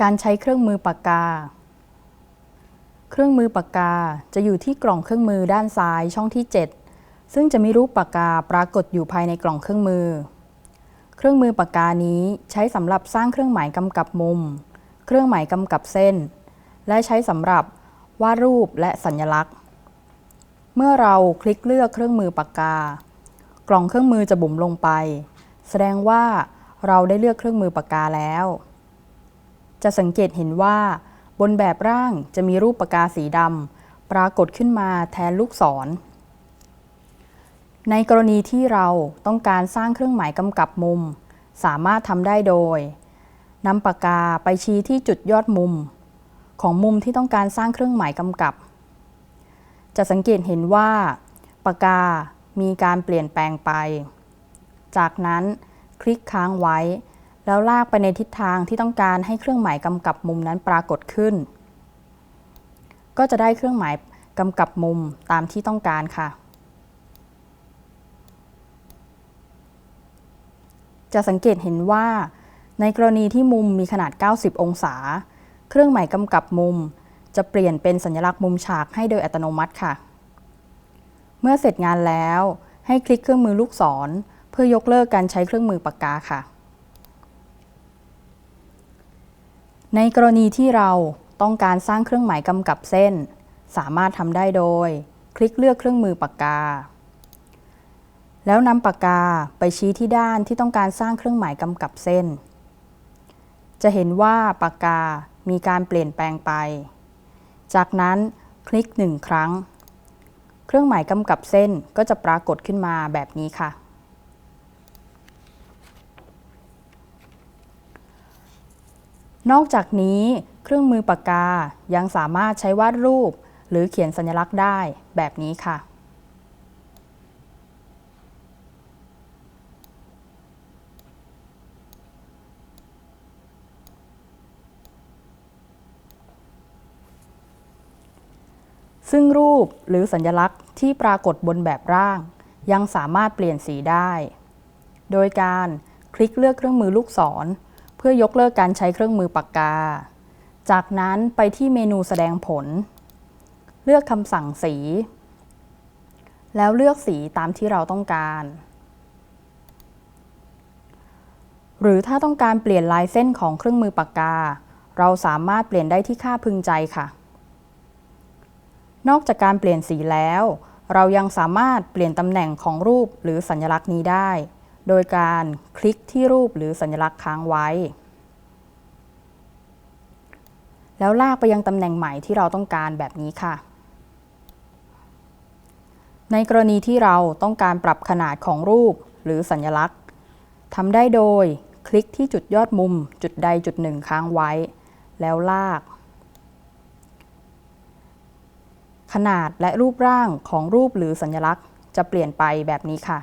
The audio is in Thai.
การใช้เครื่องมือปากกา เครื่องมือปากกาจะอยู่ที่กล่องเครื่องมือด้านซ้ายช่องที่ 7 ซึ่งจะมีรูปปากกาปรากฏอยู่ภายในกล่องเครื่องมือ เครื่องมือปากกานี้ใช้สำหรับสร้างเครื่องหมายกำกับมุม เครื่องหมายกำกับเส้น และใช้สำหรับวาดรูปและสัญลักษณ์ เมื่อเราคลิกเลือกเครื่องมือปากกา กล่องเครื่องมือจะบุ๋มลงไป แสดงว่าเราได้เลือกเครื่องมือปากกาแล้ว จะสังเกตเห็นว่า บนแบบร่างจะมีรูปปากกาสีดำปรากฏขึ้นมาแทนลูกศร ในกรณีที่เราต้องการสร้างเครื่องหมายกำกับมุม สามารถทำได้โดยนำปากกาไปชี้ที่จุดยอดมุม ของมุมที่ต้องการสร้างเครื่องหมายกำกับ จะสังเกตเห็นว่า ปากกามีการเปลี่ยนแปลงไป จากนั้นคลิกค้างไว้ แล้วลากไปในทิศทางที่ต้องการให้เครื่องหมายกำกับมุมนั้นปรากฏขึ้น ก็จะได้เครื่องหมายกำกับมุมตามที่ต้องการค่ะ จะสังเกตเห็นว่า ในกรณีที่มุมมีขนาด 90 องศา เครื่องหมายกำกับมุม จะเปลี่ยนเป็นสัญลักษณ์มุมฉากให้โดยอัตโนมัติค่ะ เมื่อเสร็จงานแล้วให้คลิกเครื่องมือลูกศร เพื่อยกเลิกการใช้เครื่องมือปากกาค่ะ ในกรณีที่เราต้องการสร้างเครื่องหมายกำกับเส้น สามารถทำได้โดย คลิกเลือกเครื่องมือปากกา แล้วนำปากกาไปชี้ที่ด้านที่ต้องการสร้างเครื่องหมายกำกับเส้น จะเห็นว่าปากกามีการเปลี่ยนแปลงไป จากนั้นคลิกหนึ่งครั้ง เครื่องหมายกำกับเส้นก็จะปรากฏขึ้นมาแบบนี้ค่ะ นอกจากนี้เครื่องมือปากกายังสามารถใช้วาดรูป หรือเขียนสัญลักษณ์ได้แบบนี้ค่ะ ซึ่งรูปหรือสัญลักษณ์ที่ปรากฏบนแบบร่าง ยังสามารถเปลี่ยนสีได้ โดยการคลิกเลือกเครื่องมือลูกศร เพื่อยกเลิกการใช้เครื่องมือปากกา จากนั้นไปที่เมนูแสดงผล เลือกคำสั่งสี แล้วเลือกสีตามที่เราต้องการ หรือถ้าต้องการเปลี่ยนลายเส้นของเครื่องมือปากกา เราสามารถเปลี่ยนได้ที่ค่าพึงใจค่ะ นอกจากการเปลี่ยนสีแล้ว เรายังสามารถเปลี่ยนตำแหน่งของรูปหรือสัญลักษณ์นี้ได้ โดยการคลิกที่รูปหรือสัญลักษณ์ค้างไว้ แล้วลากไปยังตำแหน่งใหม่ที่เราต้องการแบบนี้ค่ะ ในกรณีที่เราต้องการปรับขนาดของรูปหรือสัญลักษณ์ทำได้โดยคลิกที่จุดยอดมุมจุดใดจุดหนึ่งค้างไว้ แล้วลาก ขนาดและรูปร่างของรูปหรือสัญลักษณ์จะเปลี่ยนไปแบบนี้ค่ะ